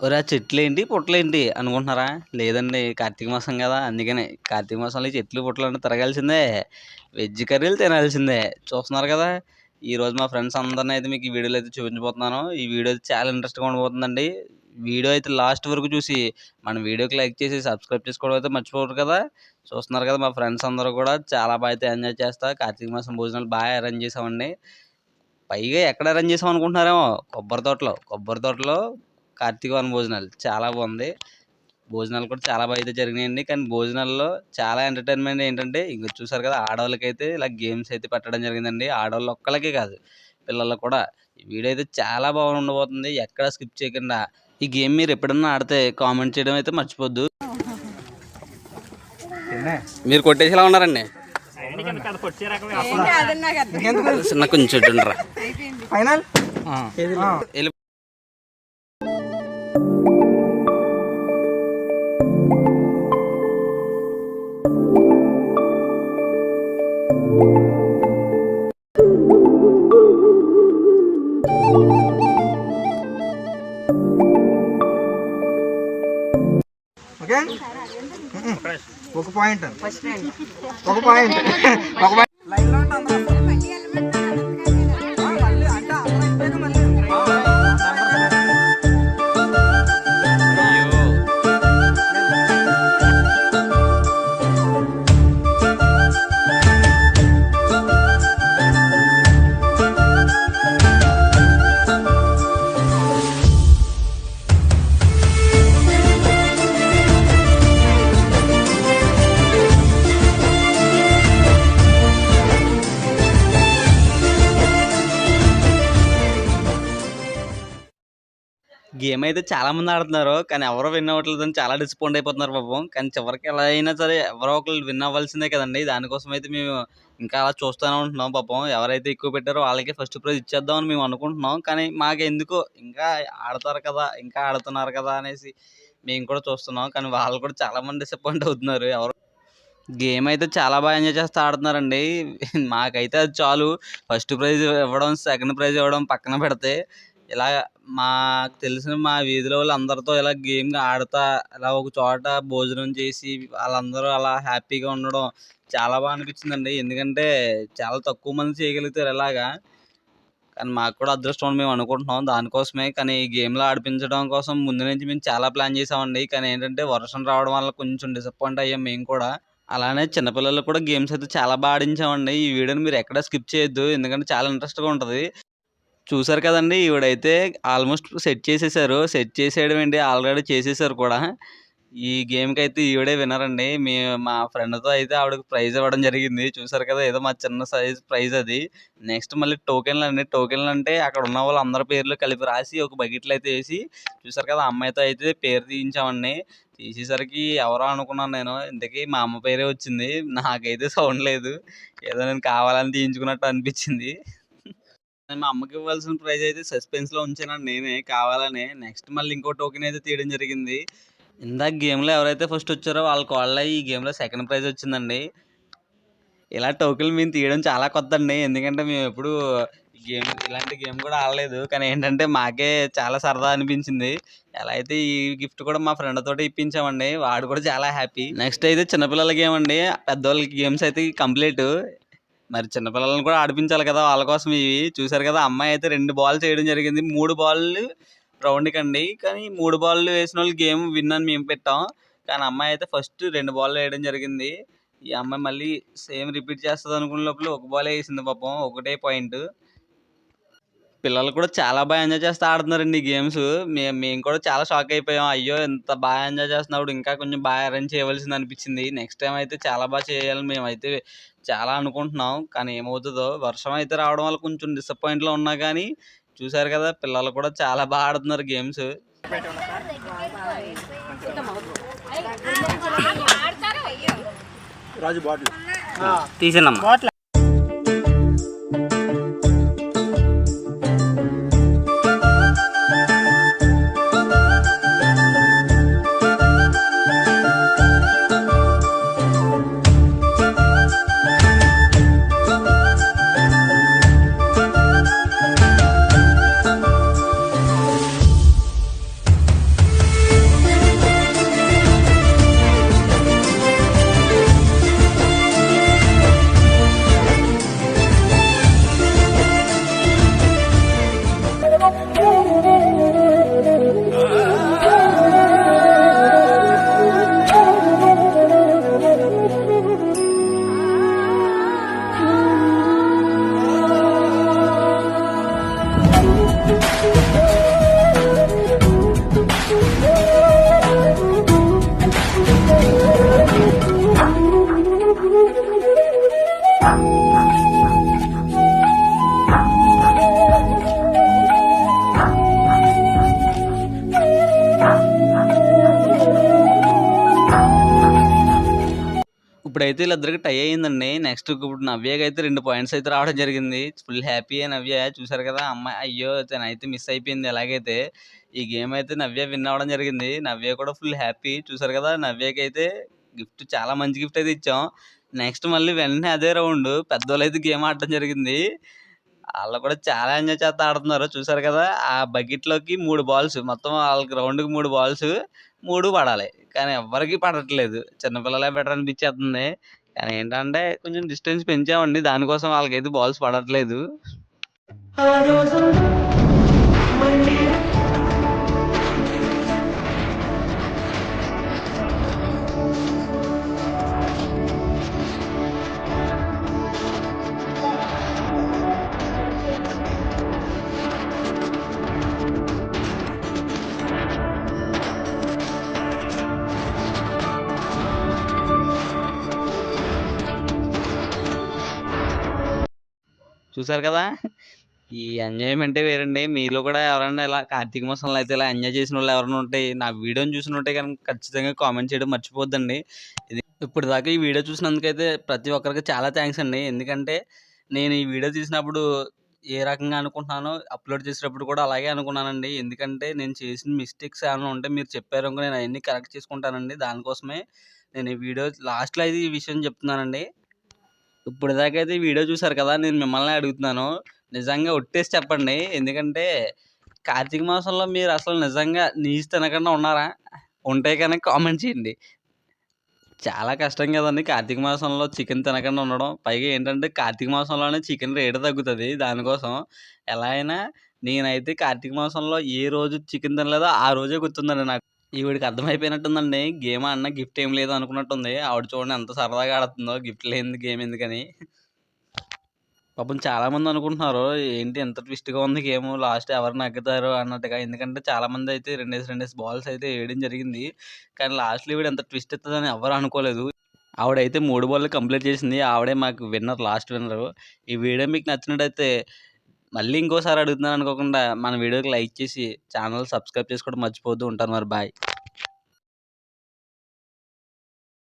ఒరే ఆ చెట్లేంటి, పుట్టలేంటి అనుకుంటున్నారా? లేదండి కార్తీక మాసం కదా అందుకనే. కార్తీక మాసంలో ఈ చెట్లు, పుట్టలన్నీ తిరగాల్సిందే. వెజ్ కర్రీలు తినాల్సిందే. చూస్తున్నారు కదా! ఈరోజు మా ఫ్రెండ్స్ అందరిని అయితే మీకు ఈ వీడియోలో అయితే చూపించబోతున్నాను. ఈ వీడియో అయితే చాలా ఇంట్రెస్ట్‌గా ఉండబోతుందండి. వీడియో అయితే లాస్ట్ వరకు చూసి మన వీడియోకి లైక్ చేసి, సబ్స్క్రైబ్ చేసుకోవడం అయితే మర్చిపోరు కదా! చూస్తున్నారు కదా! మా ఫ్రెండ్స్ అందరూ కూడా చాలా బాగా అయితే ఎంజాయ్ చేస్తా కార్తీక మాసం భోజనాలు బాగా అరేంజ్ చేసామండి. పైగా ఎక్కడ అరేంజ్ చేసాం అనుకుంటున్నారేమో! కొబ్బరి తోటలో. కొబ్బరి తోటలో కార్తీక వన భోజనాలు. చాలా బాగుంది. భోజనాలు కూడా చాలా బాగా అయితే జరిగినాయండి. కానీ భోజనాల్లో చాలా ఎంటర్‌టైన్‌మెంట్ ఏంటంటే ఇంక చూసారు కదా! ఆడోళ్ళకైతే ఇలా గేమ్స్ అయితే పెట్టడం జరిగిందండి. ఆడోళ్ళు ఒక్కళ్ళకే కాదు పిల్లలకి కూడా. ఈ వీడియో అయితే చాలా బాగా ఉండబోతుంది. ఎక్కడ స్కిప్ చేయకుండా ఈ గేమ్ మీరు ఎప్పుడన్నా ఆడితే కామెంట్ చేయడం అయితే మర్చిపోద్దు. మీరు కొట్టేసేలా ఉన్నారండి. చిన్న కొంచెం. ఫైనల్ ఓకే ఒక పాయింట్ ఒక పాయింట్ ఒక పాయింట్ గేమ్ అయితే చాలా మంది ఆడుతున్నారు. కానీ ఎవరు విన్ అని చాలా డిసప్పాయింట్ అయిపోతున్నారు పాపం. కానీ చివరికి ఎలా అయినా సరే ఎవరో ఒకరు విన్ అవ్వాల్సిందే కదండి దానికోసం అయితే మేము ఇంకా అలా చూస్తూనే ఉంటున్నాం పాపం. ఎవరైతే ఎక్కువ పెట్టారో వాళ్ళకే ఫస్ట్ ప్రైజ్ ఇచ్చేద్దామని మేము అనుకుంటున్నాం. కానీ మాకు ఎందుకో ఇంకా ఆడతారు కదా! ఇంకా ఆడుతున్నారు కదా! అనేసి మేము కూడా చూస్తున్నాం. కానీ వాళ్ళు కూడా చాలా మంది డిసప్పాయింట్ అవుతున్నారు. ఎవరు గేమ్ అయితే చాలా బాగా ఎంజాయ్ చేస్తూ ఆడుతున్నారండి. మాకైతే అది చాలు. ఫస్ట్ ప్రైజ్ ఇవ్వడం, సెకండ్ ప్రైజ్ ఇవ్వడం పక్కన పెడితే ఇలా మాకు తెలిసిన మా వీధిలో వాళ్ళు అందరితో ఇలా గేమ్ ఆడతా ఇలా ఒక చోట భోజనం చేసి వాళ్ళందరూ అలా హ్యాపీగా ఉండడం చాలా బాగా అనిపించిందండి. ఎందుకంటే చాలా తక్కువ మంది చేయగలుగుతారు ఇలాగా. కానీ మాకు కూడా అదృష్టం అని మేము అనుకుంటున్నాం. దానికోసమే కానీ ఈ గేమ్‌లో ఆడిపించడం కోసం ముందు నుంచి మేము చాలా ప్లాన్ చేసామండి. కానీ ఏంటంటే వర్షం రావడం వల్ల కొంచెం డిసప్పాయింట్ అయ్యాం మేము కూడా. అలానే చిన్నపిల్లలు కూడా గేమ్స్ అయితే చాలా బా ఆడించామండి. ఈ వీడియోని మీరు ఎక్కడ స్కిప్ చేయొద్దు. ఎందుకంటే చాలా ఇంట్రెస్ట్‌గా ఉంటుంది చూసారు కదండి ఈవిడైతే ఆల్మోస్ట్ సెట్ చేసేసారు. సెట్ చేసేయడం ఏంటి ఆల్రెడీ చేసేసారు కూడా. ఈ గేమ్‌కైతే ఈవిడే వినరండి మీ మా ఫ్రెండ్‌తో అయితే ఆవిడకి ప్రైజ్ ఇవ్వడం జరిగింది. చూసారు కదా! ఏదో మా చిన్న సైజ్ ప్రైజ్ అది. నెక్స్ట్ మళ్ళీ టోకెన్లు అండి టోకెన్లు అంటే అక్కడ ఉన్న వాళ్ళందరి పేర్లు కలిపి రాసి ఒక బకెట్‌లో అయితే వేసి చూసారు కదా! అమ్మాయితో అయితే పేరు తీయించామండి. తీసేసరికి ఎవరో అనుకున్నాను నేను. ఇంతకీ మా అమ్మ పేరే వచ్చింది. నాకైతే సౌండ్ లేదు. ఏదో నేను కావాలని తీయించుకున్నట్టు అనిపించింది. మా అమ్మకి ఇవ్వాల్సిన ప్రైజ్ అయితే సస్పెన్స్‌లో ఉంచానండి నేనే కావాలనే. నెక్స్ట్ మళ్ళీ ఇంకో టోకెన్ అయితే తీయడం జరిగింది. ఇందాక గేమ్‌లో ఎవరైతే ఫస్ట్ వచ్చారో వాళ్ళ కోడలే ఈ గేమ్‌లో సెకండ్ ప్రైజ్ వచ్చిందండి. ఇలా టోకెన్‌లు మేము తీయడం చాలా కొత్త అండి ఎందుకంటే మేము ఎప్పుడు గేమ్ ఇలాంటి గేమ్ కూడా ఆడలేదు. కానీ ఏంటంటే మాకే చాలా సరదా అనిపించింది. ఎలా అయితే ఈ గిఫ్ట్ కూడా మా ఫ్రెండ్ తోటి ఇప్పించామండి. వాడు కూడా చాలా హ్యాపీ. నెక్స్ట్ అయితే చిన్నపిల్లల గేమ్ అండి. పెద్దవాళ్ళకి గేమ్స్ అయితే కంప్లీట్. మరి చిన్నపిల్లలను కూడా ఆడిపించాలి కదా! వాళ్ళ కోసం ఇవి. చూసారు కదా! అమ్మాయి అయితే రెండు బాల్ చేయడం జరిగింది. మూడు బాల్లు అండి కానీ మూడు బాల్లు వేసినోళ్ళు గేమ్ విన్ అని మేము పెట్టాం. కానీ అమ్మాయి అయితే ఫస్ట్ రెండు బాల్లు వేయడం జరిగింది. ఈ అమ్మాయి మళ్ళీ సేమ్ రిపీట్ చేస్తుంది అనుకునే లోపల ఒక బాల్ వేసింది పాపం. ఒకటే పాయింట్. పిల్లలు కూడా చాలా బా ఎంజాయ్ చేస్తూ ఆడుతున్నారండి ఈ గేమ్స్. మేము మేము కూడా చాలా షాక్ అయిపోయాం. అయ్యో! ఇంత బాగా ఎంజాయ్ చేస్తున్నప్పుడు ఇంకా కొంచెం బాగా అరేంజ్ చేయవలసింది అనిపించింది. నెక్స్ట్ టైమ్ అయితే చాలా బా చేయాలని మేమైతే చాలా అనుకుంటున్నాం. కానీ ఏమవుతదో వర్షం అయితే రావడం వల్ల కొంచెం డిసప్పాయింట్‌లో ఉన్నా కానీ చూసారు కదా! పిల్లలు కూడా చాలా బా ఆడుతున్నారు గేమ్స్. రాజు బాటిల్ తీసేనమ్మా. ఇప్పుడైతే వీళ్ళిద్దరికి టై అయిందండి నెక్స్ట్ ఇప్పుడు నవ్యకి అయితే రెండు పాయింట్స్ అయితే రావడం జరిగింది. Full happy Navya. చూసారు కదా అమ్మాయి అయ్యో తనైతే మిస్ అయిపోయింది ఎలాగైతే. ఈ గేమ్ అయితే నవ్య విన్ అవ్వడం జరిగింది. నవ్య కూడా ఫుల్ హ్యాపీ చూసారు కదా నవ్యకి అయితే గిఫ్ట్ చాలా మంచి గిఫ్ట్ అయితే ఇచ్చాం. నెక్స్ట్ మళ్ళీ వెంటనే అదే రౌండ్ పెద్దోళ్ళు అయితే గేమ్ ఆడటం జరిగింది. వాళ్ళు కూడా చాలా ఎంజాయ్ చేస్తా ఆడుతున్నారు. చూసారు కదా? ఆ బకెట్లోకి మూడు బాల్స్ మొత్తం వాళ్ళకి రౌండ్కి మూడు బాల్స్ మూడు పడాలి. కానీ ఎవ్వరికి పడట్లేదు. చిన్నపిల్లలే బెటర్ అనిపించేస్తుంది. కానీ ఏంటంటే కొంచెం డిస్టెన్స్ పెంచామండి. దానికోసం వాళ్ళకైతే బాల్స్ పడట్లేదు. చూసారు కదా? ఈ ఎంజాయ్మెంటే వేరండి. మీలో కూడా ఎవరైనా ఇలా కార్తీక మాసంలో అయితే ఇలా ఎంజాయ్ చేసిన వాళ్ళు ఎవరైనా ఉంటే నా వీడియోని చూసిన ఉంటే కనుక ఖచ్చితంగా కామెంట్ చేయడం మర్చిపోద్దండి ఇది ఇప్పుడు దాకా ఈ వీడియో చూసినందుకైతే ప్రతి ఒక్కరికి చాలా థ్యాంక్స్ అండి. ఎందుకంటే నేను ఈ వీడియో తీసినప్పుడు ఏ రకంగా అనుకుంటున్నానో అప్లోడ్ చేసేటప్పుడు కూడా అలాగే అనుకున్నానండి. ఎందుకంటే నేను చేసిన మిస్టేక్స్ ఏమైనా ఉంటే మీరు చెప్పారు అనుకో నేను అవన్నీ కరెక్ట్ చేసుకుంటానండి. దానికోసమే నేను ఈ వీడియో లాస్ట్లో అయితే ఈ విషయం చెప్తున్నానండి. ఇప్పుడు దాకా అయితే వీడియో చూసారు కదా నేను మిమ్మల్ని అడుగుతున్నాను. నిజంగా ఒట్టేసి చెప్పండి. ఎందుకంటే కార్తీక మాసంలో మీరు అసలు నిజంగా నీచు తినకుండా ఉన్నారా? ఉంటే కనుక కామెంట్ చేయండి. చాలా కష్టం కదండి కార్తీక మాసంలో చికెన్ తినకుండా ఉండడం. పైగా ఏంటంటే కార్తీక మాసంలోనే చికెన్ రేటు తగ్గుతుంది దానికోసం. ఎలా అయినా నేనైతే కార్తీక మాసంలో ఏ రోజు చికెన్ తినలేదో ఆ రోజే గుర్తుందండి నాకు. ఈవిడికి అర్థమైపోయినట్టుందండి. గేమ్ ఆడినా గిఫ్ట్ ఏం లేదు అనుకున్నట్టుంది. ఆవిడ చూడండి ఎంత సరదాగా ఆడుతుందో గిఫ్ట్ లేని గేమ్ ఎందుకని. పాపం చాలామంది అనుకుంటున్నారు ఏంటి ఎంత ట్విస్ట్గా ఉంది గేమ్? లాస్ట్ ఎవరు నగ్గుతారు? అన్నట్టుగా. ఎందుకంటే చాలా మంది అయితే రెండేసి రెండేసి బాల్స్ అయితే వేయడం జరిగింది. కానీ లాస్ట్లో ఈవిడ ఎంత ట్విస్ట్ ఇస్తుందని ఎవరు అనుకోలేదు. ఆవిడైతే మూడు బాల్ కంప్లీట్ చేసింది. ఆవిడే మాకు విన్నర్ లాస్ట్ విన్నర్. ఈ వీడియో మీకు నచ్చినట్టయితే మళ్ళీ ఇంకోసారి అడుగుతున్నాను అనుకోకుండా మన వీడియోకి లైక్ చేసి ఛానల్ సబ్స్క్రైబ్ చేసుకోవడం మర్చిపోతూ ఉంటాను మరి. బాయ్.